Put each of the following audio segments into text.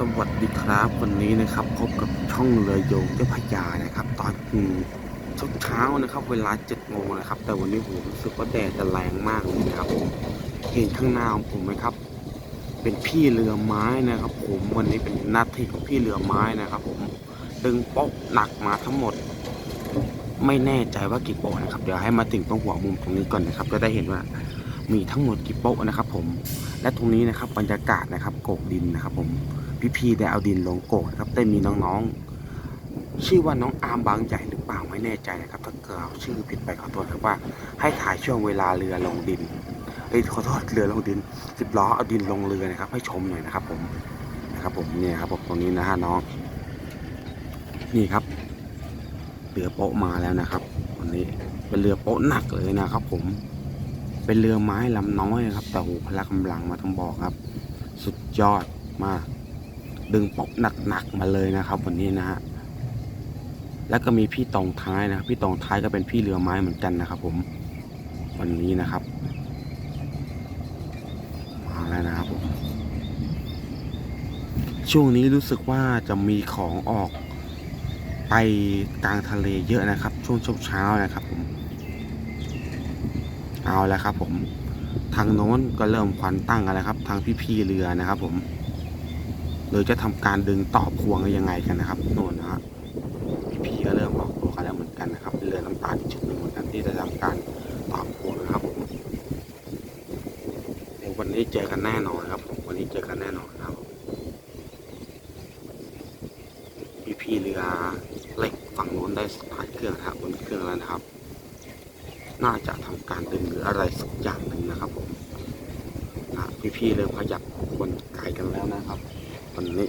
สวัสดีครับวันนี้นะครับพบกับช่องเรือโยงเจ้าพระยานะครับ ตอนเช้าเช้านะครับ เวลาเจ็ดโมงนะครับ แต่วันนี้ผมรู้สึกว่าแดดจะแรงมากเลยนะครับผมเห็นข้างหน้าของผมไหมครับ เป็นพี่เรือไม้นะครับ ผมวันนี้เป็นหน้าที่ของพี่เรือไม้นะครับ ผมดึงโป๊ะหนักมาทั้งหมด ไม่แน่ใจว่ากี่โป๊ะนะครับ เดี๋ยวให้มาถึงตรงหัวมุมตรงนี้ก่อนนะครับจะได้เห็นว่ามีทั้งหมดกี่โป๊ะนะครับผมและตรงนี้นะครับบรรยากาศนะครับโกกดินนะครับผม พี่ๆได้เอาดินลงโกกนะครับได้มีน้องๆ ชื่อว่าน้องอาร์มบางใหญ่หรือเปล่าไม่แน่ใจนะครับ ถ้าเกิดเอาชื่อผิดไปขอโทษครับว่า ให้ถ่ายช่วงเวลาเรือลงดินเอ้ยขอโทษเรือลงดินสิบล้อเอาดินลงเรือนะครับ ให้ชมหน่อยนะครับ ผมนะครับ ผมเนี่ยครับผมตรงนี้นะฮะน้อง นี่ครับเรือโป๊ะมาแล้วนะครับวันนี้เป็นเรือโป๊ะหนักเลยนะครับ ผมเป็นเรือไม้ลำน้อยนะครับ แต่โหพละกำลังมาทั้งบอกครับ สุดยอดมาก ดึงปกหนักๆมาเลยนะครับวันนี้นะฮะแล้วก็มีพี่ตองท้ายนะครับพี่ตองท้ายก็เป็นพี่เรือไม้เหมือนกันนะครับ ผมวันนี้นะครับมาแล้วนะครับผมช่วงนี้รู้สึกว่าจะมีของออกไปกลางทะเลเยอะนะครับ ช่วงเช้าๆนะครับ ผม เอาแล้วครับ ผมทางโน้นก็เริ่มควันตั้งกันแล้วครับ ทางพี่ๆเรือนะครับ ผม โดยจะทำการดึงต่อพวงยังไงกันนะครับโน่นนะฮะพี่ๆก็เริ่มออกตัวกันแล้วเหมือนกันนะครับเป็นเรือน้ำตาลอีกชุดหนึ่งเหมือนกันที่จะทำการต่อพวงนะครับผมวันนี้เจอกันแน่นอนครับ วันนี้เจอกันแน่นอนครับพี่ๆเรือเล็กฝั่งโน้นได้สตาร์ทเครื่องนะครับบนเครื่องแล้วนะครับ น่าจะทำการดึงหรืออะไรสักอย่างหนึ่งนะครับผมอ่พี่ๆเริ่มขยับบนไกลกันแล้วนะครับ วันนี้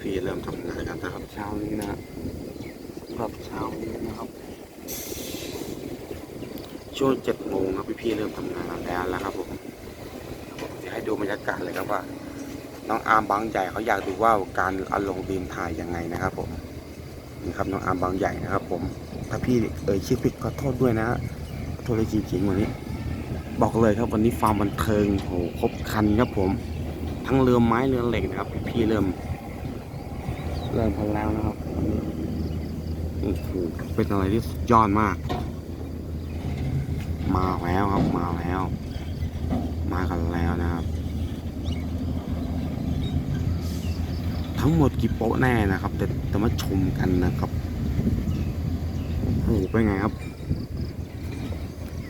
พี่เริ่มทำงานกันนะครับเช้านี้นะรอบเช้านี้นะครับ ช่วงเจ็ดโมงครับพี่ๆเริ่มทำงานแล้วแล้วครับผมเดี๋ยวให้ดูบรรยากาศเลยครับว่าน้องอาร์มบางใหญ่เขาอยากดูว่าการเอาลงดินถ่ายยังไงนะครับผม นี่ครับน้องอาร์มบางใหญ่นะครับ ผม ถ้าพี่เอ่ยชื่อผิดขอโทษด้วยนะโทษเลยจริงๆวันนี้ บอกเลยครับวันนี้ฟาร์มบันเทิงโหครบคันครับผม ทั้งเรือไม้เรือเหล็กนะครับ พี่ๆเริ่ม เริ่มพันแล้วนะครับโอ้โหเป็นอะไรที่สุดยอดมาก มาแล้วครับมาแล้ว มากันแล้วนะครับ ทั้งหมดกี่โป๊ะแน่นะครับ แต่แต่มาชมกันนะครับโอ้โหเป็นไงครับ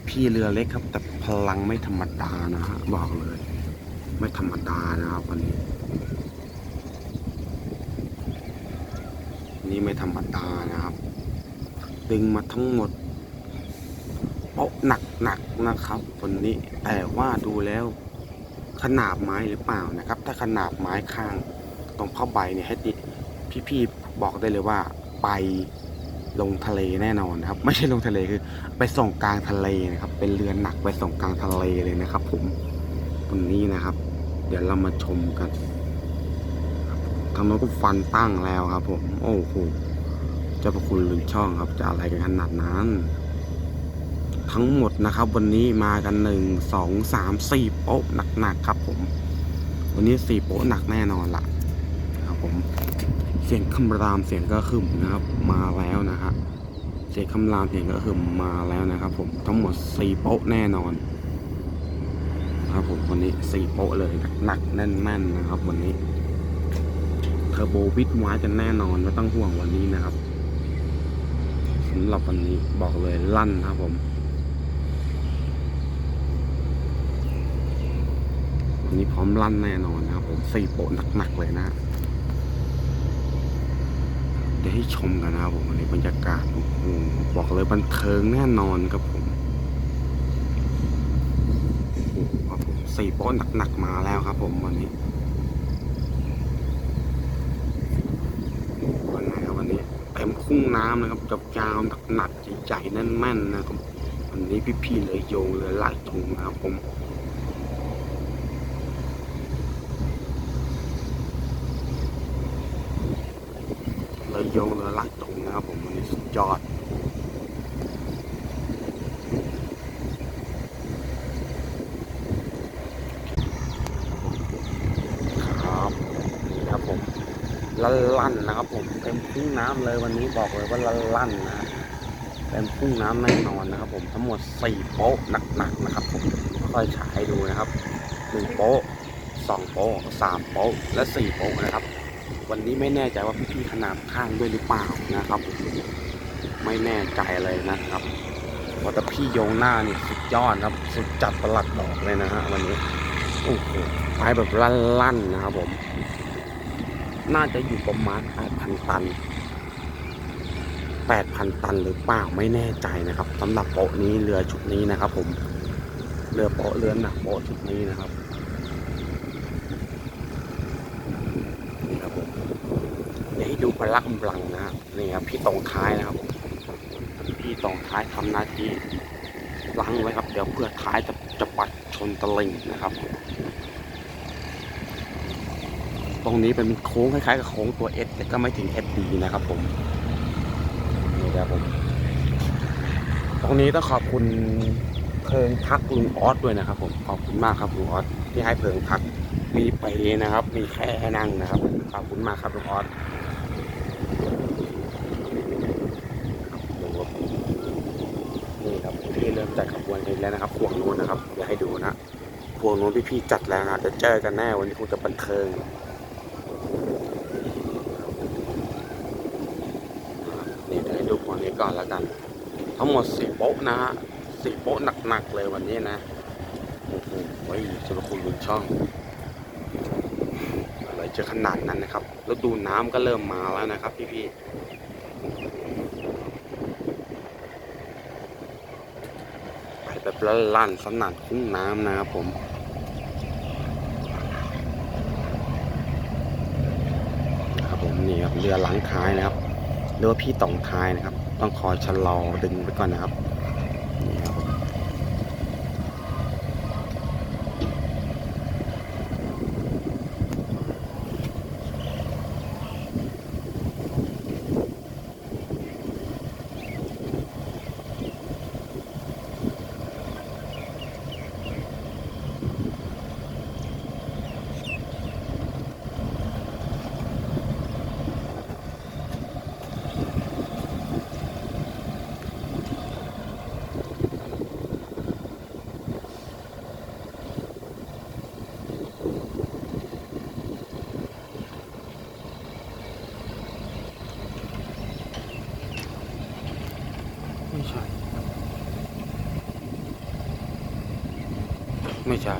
พี่เรือเล็กครับ แต่พลังไม่ธรรมดานะฮะบอกเลย ไม่ธรรมดานะครับวันนี้ นี่ไม่ธรรมดานะครับ ดึงมาทั้งหมดโป๊ะหนักๆนะครับวันนี้แต่ว่าดูแล้วขนาบไม้หรือเปล่านะครับ ถ้าขนาบไม้ข้าง ตรงผ้าใบเนี่ยให้พี่ๆบอกได้เลยว่าไปลงทะเลแน่นอนนะครับ ไม่ใช่ลงทะเลคือ ไปส่งกลางทะเลนะครับ เป็นเรือหนักไปส่งกลางทะเลเลยนะครับ ผมวันนี้นะครับ เดี๋ยวเรามาชมกันทางโน้นก็ฟันตั้งแล้วครับ ผม โอ้โหเจ้าพระคุณลืนช่องครับ จะอะไรกันขนาดนั้น ทั้งหมดนะครับ วันนี้มากันหนึ่งสองสามสี่โป๊ะหนักๆครับ ผม วันนี้สี่โป๊ะหนักแน่นอนละครับ ผม เสียงคำรามเสียงก็ขึ้นนะครับ มาแล้วนะครับเสียงคำรามเสียงก็ขึ้นมาแล้วนะครับผมทั้งหมดสี่โป๊ะแน่นอนครับผมวันนี้สี่โป๊ะเลยหนักแน่นๆนะครับ วันนี้เทอร์โบวิดว้กันแน่นอนไม่ต้องห่วงวันนี้นะครับสำหรับวันนี้บอกเลยลั่นครับผมวันนี้พร้อมลั่นแน่นอนนะครับผมสี่โปะหนักๆเลยนะ เดี๋ยวให้ชมกันนะครับผมวันบรรยากาศโอ้โหบอกเลยบันเทิงแน่นอนครับผมโอ้โหครับผมสี่โปะหนักๆมาแล้วครับ ผมวันนี้วันไหนครับวันนี้เต็มคุ้งน้ำนะครับจับยาวหนักๆใหญ่ๆแน่นๆนะครับวันนี้พี่ๆเลยโยงเลยไหลถุงนะครับผม เล รือโยงเรือลักจงนะครับผมวันนี้สุดยอดครับนี่ครับผมลั่นลั่นนะครับผมเต็มพุ่งน้ำเลยวันนี้บอกเลยว่าลั่นลั่นนะเต็มพุ่งน้ำแน่นอนนะครับ ผมทั้งหมดสี่โป๊ะหนักๆนะครับผมค่อยฉายดูนะครับหนึ่งโป๊ะสองโป๊ะสามโป๊ะและสี่โป๊ะนะครับ วันนี้ไม่แน่ใจว่าพี่ๆขนาดข้างด้วยหรือเปล่านะครับ ไม่แน่ใจเลยนะครับพราแต่พี่โยงหน้านี่สุดยอดครับ สุดจัดประหลัดดอกเลยนะฮะวันนี้โอ้โหไปแบบลั่นๆนะครับผม น่าจะอยู่ประมาณ8,000ตัน8,000 ตันหรือเปล่าไม่แน่ใจนะครับสำหรับโปะนี้เรือชุดนี้นะครับ ผมเรือโปะเรือหนักโปะชุดนี้นะครับ นี่ครับผมเดี๋ยวให้ดู พละกำลังนะครับนี่ครับพี่ตรงท้ายนะครับ พี่ตรงท้ายทำหน้าที่ล้างไว้ครับ เดี๋ยวเพื่อท้ายจะจะปัดชนตะลิงนะครับ ตรงนี้เป็นโค้งคล้ายๆกับโค้งตัว S แต่ก็ไม่ถึง SD นะครับ ผมนี่ครับผมตรงนี้ต้องขอบคุณเพลิงพักลุงออสด้วยนะครับ ผมขอบคุณมากครับลุงออสที่ให้เพลิงพักมีไปนะครับ มีแค่นั่งนะครับขอบคุณมากครับลุงออสดูครับนี่ครับพี่เริ่มจัดขบ วนกันแล้วนะครับพวงนู้นนะครับเดี๋ยวให้ดูนะพวงนู้นพี่ๆจัดแล้วนะจะเจอกันแน่วันนี้คงจะบันเทิงนี่เดี๋ยวให้ดูพวงนี้ก่อนแล้วกัน ทั้งหมดสี่โป๊ะนะฮะสี่โป๊ะหนักๆเลยวันนี้นะโอ้โหสุรคุณลุนช่องอะไรจะขนาดนั้นนะครับ แล้วดูน้ำก็เริ่มมาแล้วนะครับ พี่ๆไป แบบลั่นสนั่นคุ้งน้ำนะครับผมครับผมนี่ครับเรือหลังท้ายนะครับเรือว่าพี่ต่องท้ายนะครับ ต้องคอยชะลอดึงไปก่อนนะครับ ไม่ใช่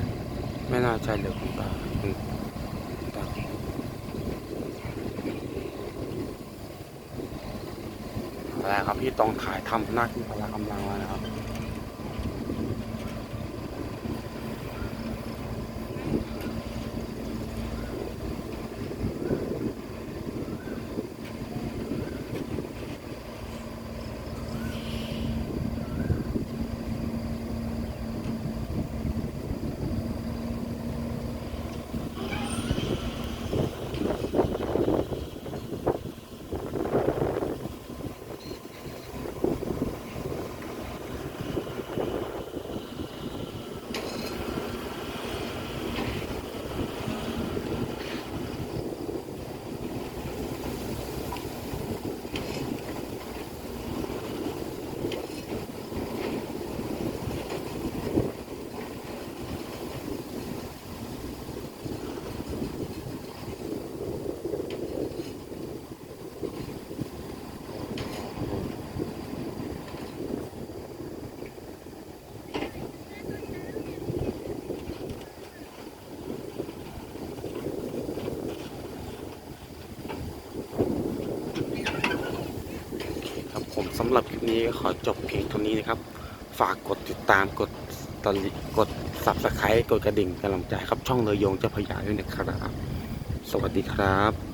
ไม่น่าใช่เลยคุณตาคุณตาอะไรครับพี่ต้องถ่ายทำหน้าที่พละกำลังแล้วนะครับำหรับคลิปนี้ขอจบเพียงเท่านี้นะครับ ฝากกดติดตามกดตลิกด subscribe กดกระดิ่งกำลังใจครับช่องเลยยงเจ้าพระยาด้วยนะครับ สวัสดีครับ